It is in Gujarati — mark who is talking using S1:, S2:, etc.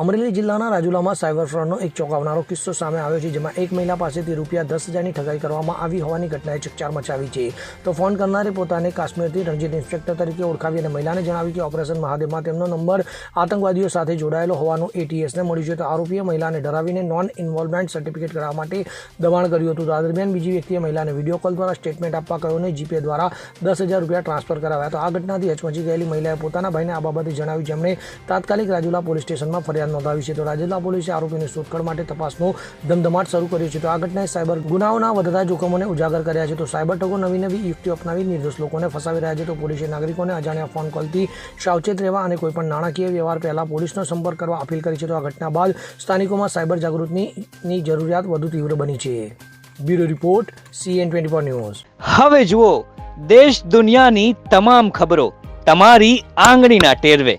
S1: અમરેલી જિલ્લાના રાજુલામાં સાયબર ફ્રોડનો એક ચોંકાવનારો કિસ્સો સામે આવ્યો છે, જેમાં એક મહિલા પાસેથી રૂપિયા દસ હજારની ઠગાઈ કરવામાં આવી હોવાની ઘટનાએ ચકચાર મચાવી છે. તો ફોન કરનારે પોતાને કાશ્મીરથી રણજીત ઇન્સ્પેક્ટર તરીકે ઓળખાવી અને મહિલાને જણાવ્યું કે ઓપરેશન મહાદેવમાં તેમનો નંબર આતંકવાદીઓ સાથે જોડાયેલો હોવાનું એટીએસને મળ્યું છે. તો આરોપીએ મહિલાને ડરાવીને નોન ઇન્વોલ્વમેન્ટ સર્ટિફિકેટ કરાવવા માટે દબાણ કર્યું હતું. તો આ દરમિયાન બીજી વ્યક્તિએ મહિલાને વીડિયો કોલ દ્વારા સ્ટેટમેન્ટ આપવા કહ્યું અને જીપે દ્વારા દસ હજાર રૂપિયા ટ્રાન્સફર કરાવ્યા તો આ ઘટનાથી હચમચી ગયેલી મહિલાએ પોતાના ભાઈને આ બાબતે જણાવ્યું. જેમણે તાત્કાલિક રાજુલા પોલીસ સ્ટેશનમાં ફરિયાદ નોંધાવી છે. તો રાજુલા પોલીસે આરોપીની શોધખોળ માટે તપાસનો ધમધમાટ શરૂ કર્યો છે. તો આ ઘટનાએ સાયબર ગુનાઓના વધતા જોખમોને ઉજાગર કર્યા છે. તો સાયબર ઠગો નવી નવી યુક્તિઓ અપનાવી નિર્દોષ લોકોને ફસાવી રહ્યા છે. તો પોલીસે નાગરિકોને અજાણ્યા ફોન કોલથી સાવચેત રહેવા અને કોઈપણ નાણાકીય વ્યવહાર પહેલા પોલીસનો સંપર્ક કરવા અપીલ કરી છે. તો આ ઘટના બાદ સ્થાનિકોમાં સાયબર જાગૃતિની જરૂરિયાત વધુ તીવ્ર બની છે. Bureau report, CN twenty four news.
S2: હવે જુઓ, દેશ દુનિયાની તમામ ખબરો તમારી આંગળીના ટેરવે.